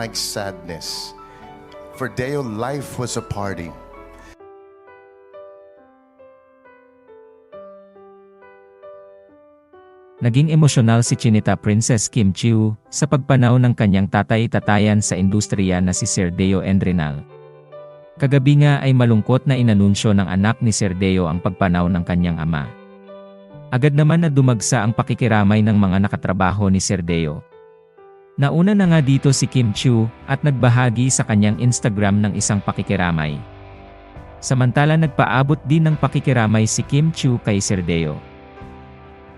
like sadness. For Deo, life was a party. Naging emosyonal si Chinita Princess Kim Chiu sa pagpanaw ng kanyang tatay-tatayan sa industriya na si Sir Deo Endrinal. Kagabi nga ay malungkot na inanunsyo ng anak ni Sir Deo ang pagpanaw ng kanyang ama. Agad naman na dumagsa ang pakikiramay ng mga nakatrabaho ni Sir Deo. Nauna na nga dito si Kim Chiu at nagbahagi sa kanyang Instagram ng isang pakikiramay. Samantala nagpaabot din ng pakikiramay si Kim Chiu kay Sir Deo.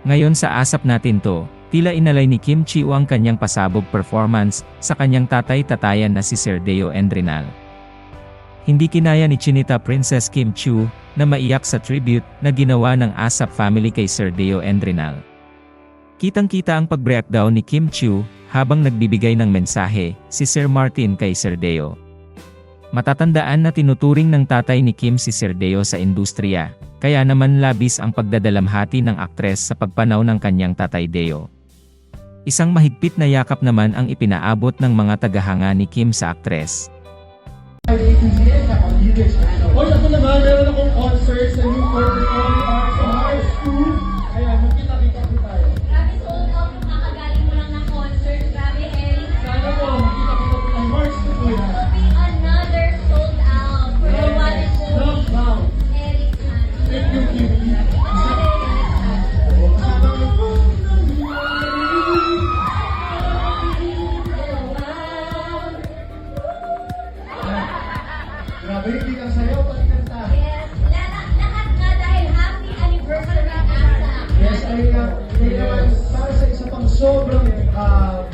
Ngayon sa asap natin to, tila inalay ni Kim Chiu ang kanyang pasabog performance sa kanyang tatay-tatayan na si Sir Deo Endrinal. Hindi kinaya ni Chinita Princess Kim Chiu na maiyak sa tribute na ginawa ng ASAP family kay Sir Deo Endrinal. Kitang-kita ang pag-breakdown ni Kim Chiu habang nagbibigay ng mensahe si Sir Martin kay Sir Deo. Matatandaan na tinuturing ng tatay ni Kim si Sir Deo sa industriya, kaya naman labis ang pagdadalamhati ng aktres sa pagpanaw ng kanyang tatay Deo. Isang mahigpit na yakap naman ang ipinaabot ng mga tagahanga ni Kim sa aktres. Hoy, ako naman, meron akong concert sa New baby na sa'yo, pati kanta. Yes, lahat, lahat nga dahil happy anniversary na sa akin. Yes, ay uh, naman para sa isa pang sobrang uh,